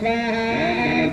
स्वाहा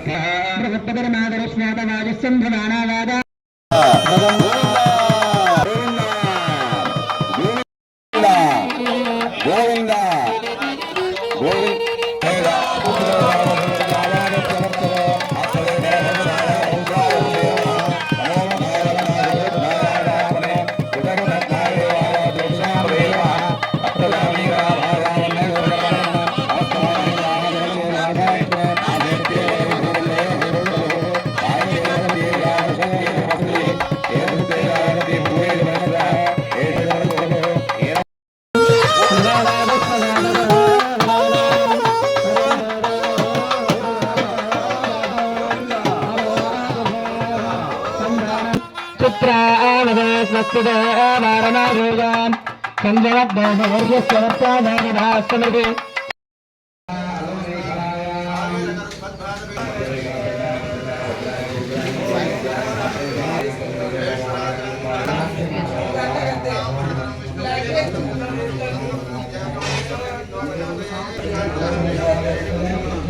स्वस्तिदे वारणागुजाम् चन्द्रवद्देववर्गस्वरत्वाधारिभासमृगे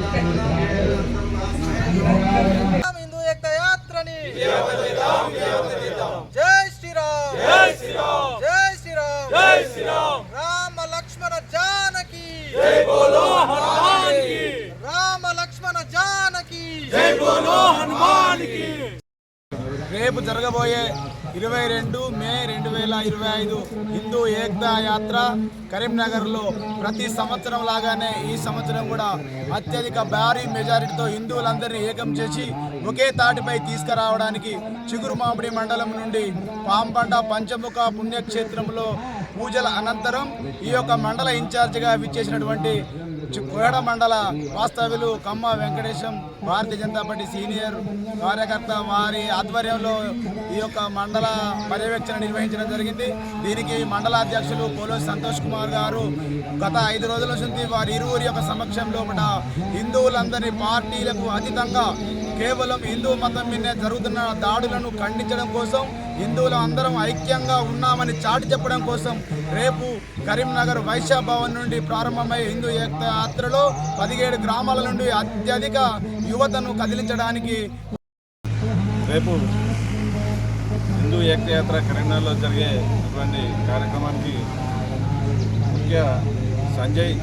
Thank you. జై బోలో హనుమాన్కి. రామ లక్ష్మణ జానకి. జై బోలో హనుమాన్కి. రేపు జరగబోయే ఇరవై రెండు మే రెండు వేల ఇరవై ఐదు హిందూ ఏకతా యాత్ర కరీంనగర్లో ప్రతి సంవత్సరం లాగానే ఈ సంవత్సరం కూడా అత్యధిక భారీ మెజారిటీతో హిందువులందరినీ ఏకం చేసి ఒకే తాటిపై తీసుకురావడానికి చిగురుమామిడి మండలం నుండి పాంపంట పంచముఖ పుణ్యక్షేత్రంలో పూజల అనంతరం ఈ యొక్క మండల ఇన్ఛార్జిగా విచ్చేసినటువంటి కోడ మండల వాస్తవ్యులు కమ్మ వెంకటేశం భారతీయ జనతా పార్టీ సీనియర్ కార్యకర్త వారి ఆధ్వర్యంలో ఈ యొక్క మండల పర్యవేక్షణ నిర్వహించడం జరిగింది. దీనికి మండల అధ్యక్షులు పోలో సంతోష్ కుమార్ గారు గత ఐదు రోజుల నుంచి వారి ఇరువురి యొక్క సమక్షంలో కూడా హిందువులందరి పార్టీలకు అతీతంగా కేవలం హిందూ మతం మీద జరుగుతున్న దాడులను ఖండించడం కోసం హిందువులు అందరం ఐక్యంగా ఉన్నామని చాటి చెప్పడం కోసం రేపు కరీంనగర్ వైశ్య భవన్ నుండి ప్రారంభమయ్యే హిందూ ఏకతా యాత్రలో పదిహేడు గ్రామాల నుండి అత్యధిక యువతను కదిలించడానికి రేపు హిందూ ఏకయాత్ర కరీంనగర్లో జరిగేటువంటి కార్యక్రమానికి ముఖ్య సంజయ్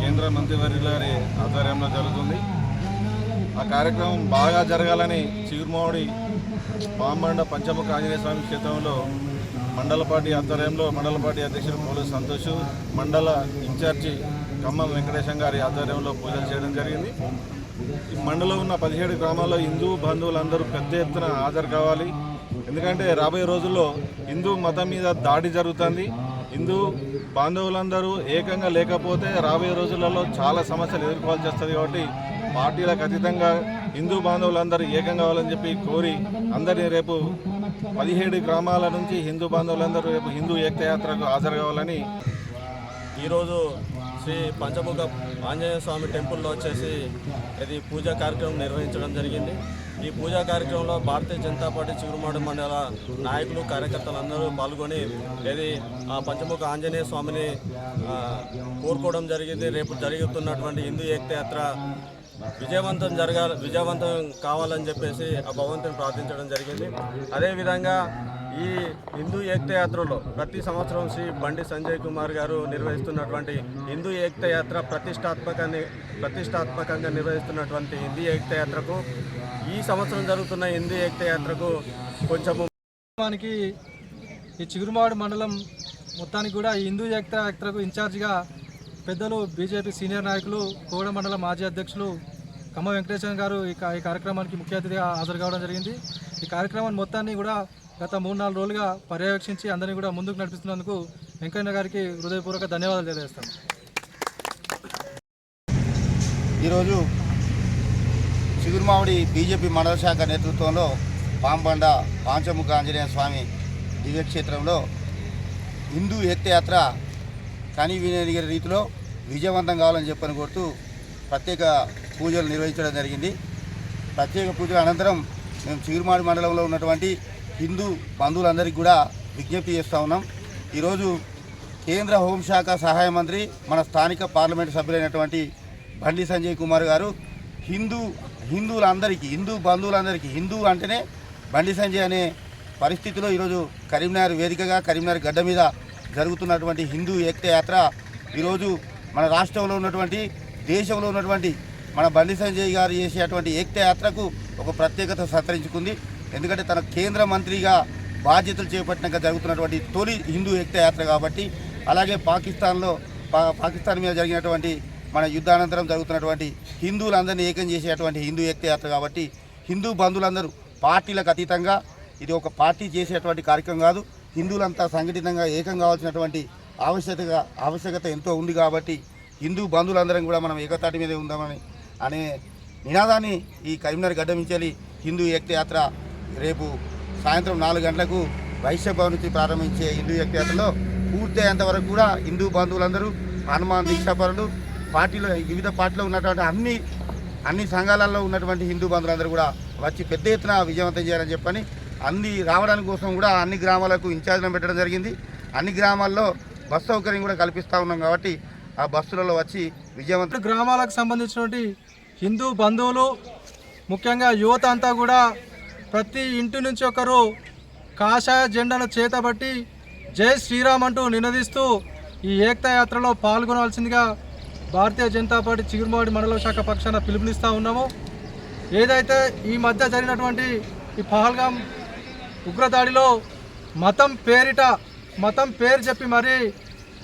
కేంద్ర మంత్రివర్యుల గారి ఆధ్వర్యంలో జరుగుతుంది. ఆ కార్యక్రమం బాగా జరగాలని చిగురుమావుడి పాంబండ పంచముఖ ఆంజనేయ స్వామి క్షేత్రంలో మండల పార్టీ ఆధ్వర్యంలో మండల పార్టీ అధ్యక్షుడు పోలు సంతోష్ మండల ఇన్ఛార్జి ఖమ్మం వెంకటేశం గారి ఆధ్వర్యంలో పూజలు చేయడం జరిగింది. ఈ మండలం ఉన్న పదిహేడు గ్రామాల్లో హిందూ బంధువులందరూ పెద్ద ఎత్తున హాజరు కావాలి. ఎందుకంటే రాబోయే రోజుల్లో హిందూ మతం మీద దాడి జరుగుతుంది. హిందూ బాంధవులందరూ ఏకంగా లేకపోతే రాబోయే రోజులలో చాలా సమస్యలు ఎదుర్కోవాల్సి వస్తుంది కాబట్టి పార్టీలకు అతీతంగా హిందూ బాంధవులందరూ ఏకం కావాలని చెప్పి కోరి అందరినీ రేపు పదిహేడు గ్రామాల నుంచి హిందూ బాంధవులందరూ రేపు హిందూ ఏకయాత్రకు హాజరు కావాలని ఈరోజు శ్రీ పంచముఖ ఆంజనేయ స్వామి టెంపుల్లో వచ్చేసి ఇది పూజా కార్యక్రమం నిర్వహించడం జరిగింది. ఈ పూజా కార్యక్రమంలో భారతీయ జనతా పార్టీ చిగురుమాడు మండల నాయకులు కార్యకర్తలు అందరూ పాల్గొని ఇది ఆ పంచముఖ ఆంజనేయ స్వామిని కోరుకోవడం జరిగింది. రేపు జరుగుతున్నటువంటి హిందూ ఏకయాత్ర విజయవంతం జరగాలి విజయవంతం కావాలని చెప్పేసి ఆ భగవంతుని ప్రార్థించడం జరిగింది. అదేవిధంగా ఈ హిందూ ఏక్తయాత్రలో ప్రతి సంవత్సరం శ్రీ బండి సంజయ్ కుమార్ గారు నిర్వహిస్తున్నటువంటి హిందూ ఏక్తయాత్ర ప్రతిష్టాత్మకాన్ని ప్రతిష్టాత్మకంగా నిర్వహిస్తున్నటువంటి హిందీ ఏక్తయాత్రకు ఈ సంవత్సరం జరుగుతున్న హిందూ ఏక్తయాత్రకు కొంచెము మనకి ఈ చిగురుమాడు మండలం మొత్తానికి కూడా ఈ హిందూ ఏక్తయాత్రకు ఇన్ఛార్జిగా పెద్దలు బీజేపీ సీనియర్ నాయకులు కోడ మండల మాజీ అధ్యక్షులు కమ్మ వెంకటేశ్వర గారు ఈ కార్యక్రమానికి ముఖ్య అతిథిగా హాజరు కావడం జరిగింది. ఈ కార్యక్రమాన్ని మొత్తాన్ని కూడా గత మూడు నాలుగు రోజులుగా పర్యవేక్షించి అందరినీ కూడా ముందుకు నడిపిస్తున్నందుకు వెంకయ్య గారికి హృదయపూర్వక ధన్యవాదాలు తెలియజేస్తాను. ఈరోజు చిగురుమామిడి బీజేపీ మండల శాఖ నేతృత్వంలో పాంబండ పాంచముఖ ఆంజనేయ స్వామి దివ్యక్షేత్రంలో హిందూ ఏకయాత్ర కని వినియోగ రీతిలో విజయవంతం కావాలని చెప్పని కోరుతూ ప్రత్యేక పూజలు నిర్వహించడం జరిగింది. ప్రత్యేక పూజల అనంతరం మేము చిగురుమాడి మండలంలో ఉన్నటువంటి హిందూ బంధువులందరికీ కూడా విజ్ఞప్తి చేస్తూ ఉన్నాం. ఈరోజు కేంద్ర హోంశాఖ సహాయ మంత్రి మన స్థానిక పార్లమెంటు సభ్యులైనటువంటి బండి సంజయ్ కుమార్ గారు హిందూ హిందువులందరికీ హిందూ బంధువులందరికీ హిందూ అంటేనే బండి సంజయ్ అనే పరిస్థితిలో ఈరోజు కరీంనగర్ వేదికగా కరీంనగర్ గడ్డ మీద జరుగుతున్నటువంటి హిందూ ఏకత యాత్ర ఈరోజు మన రాష్ట్రంలో ఉన్నటువంటి దేశంలో ఉన్నటువంటి మన బండి సంజయ్ గారు చేసేటువంటి ఏక్తయాత్రకు ఒక ప్రత్యేకత సంతరించుకుంది ఎందుకంటే తన కేంద్ర మంత్రిగా బాధ్యతలు చేపట్టినాక జరుగుతున్నటువంటి తొలి హిందూ ఏక్తయాత్ర కాబట్టి అలాగే పాకిస్తాన్లో పాకిస్తాన్ మీద జరిగినటువంటి మన యుద్ధానంతరం జరుగుతున్నటువంటి హిందువులందరినీ ఏకం చేసేటువంటి హిందూ ఏక్తయాత్ర కాబట్టి హిందూ బంధువులందరూ పార్టీలకు అతీతంగా ఇది ఒక పార్టీ చేసేటువంటి కార్యక్రమం కాదు. హిందువులంతా సంఘటితంగా ఏకం కావాల్సినటువంటి ఆవశ్యకత ఆవశ్యకత ఎంతో ఉంది కాబట్టి హిందూ బంధువులందరం కూడా మనం ఏకతాటి మీదే ఉందామని అనే నినాదాన్ని ఈ కరీంనగర్ గడ్డమించాలి హిందూ ఏక్తయాత్ర రేపు సాయంత్రం నాలుగు గంటలకు వైశ్య భవన్ నుంచి ప్రారంభించే హిందూ ఏక్తయాత్రలో పూర్తయ్యేంతవరకు పూర్తయ్యేంత వరకు కూడా హిందూ బంధువులందరూ హనుమాన్ దీక్షాపరులు పార్టీలో వివిధ పార్టీలో ఉన్నటువంటి అన్ని అన్ని సంఘాలలో ఉన్నటువంటి హిందూ బంధువులందరూ కూడా వచ్చి పెద్ద ఎత్తున విజయవంతం చేయాలని చెప్పని అన్ని రావడానికి కోసం కూడా అన్ని గ్రామాలకు ఇన్ఛార్జ్లను పెట్టడం జరిగింది. అన్ని గ్రామాల్లో బస్ సౌకర్యం కూడా కల్పిస్తూ ఉన్నాం కాబట్టి ఆ బస్సులలో వచ్చి విజయవంతం గ్రామాలకు సంబంధించినటువంటి హిందూ బంధువులు ముఖ్యంగా యువత అంతా కూడా ప్రతి ఇంటి నుంచి ఒకరు కాషాయ జెండాను చేతబట్టి జై శ్రీరామ్ అంటూ నినదిస్తూ ఈ ఏకతా యాత్రలో పాల్గొనవలసిందిగా భారతీయ జనతా పార్టీ చిగురుమాడి మండల శాఖ పక్షాన పిలుపునిస్తూ ఉన్నాము. ఏదైతే ఈ మధ్య జరిగినటువంటి ఈ పహల్గాం ఉగ్రదాడిలో మతం పేరిట మతం పేరు చెప్పి మరి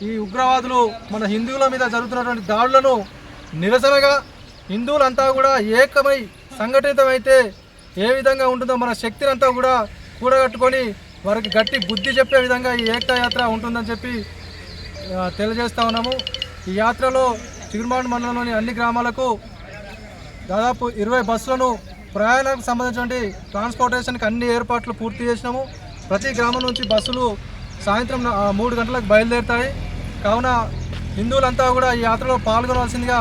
ఈ ఉగ్రవాదులు మన హిందువుల మీద జరుగుతున్నటువంటి దాడులను నిరసనగా హిందువులంతా కూడా ఏకమై సంఘటితమైతే ఏ విధంగా ఉంటుందో మన శక్తిని అంతా కూడా కూడగట్టుకొని వారికి గట్టి బుద్ధి చెప్పే విధంగా ఈ ఏకతా యాత్ర ఉంటుందని చెప్పి తెలియజేస్తూ తెలియజేస్తా ఉన్నాము. ఈ యాత్రలో చిగురుమాడు మండలంలోని అన్ని గ్రామాలకు దాదాపు ఇరవై బస్సులను ప్రయాణానికి సంబంధించినటువంటి ట్రాన్స్పోర్టేషన్కి అన్ని ఏర్పాట్లు పూర్తి చేసినాము. ప్రతి గ్రామం నుంచి బస్సులు సాయంత్రం మూడు గంటలకు బయలుదేరుతాయి. కావున హిందువులంతా కూడా ఈ యాత్రలో పాల్గొనవలసిందిగా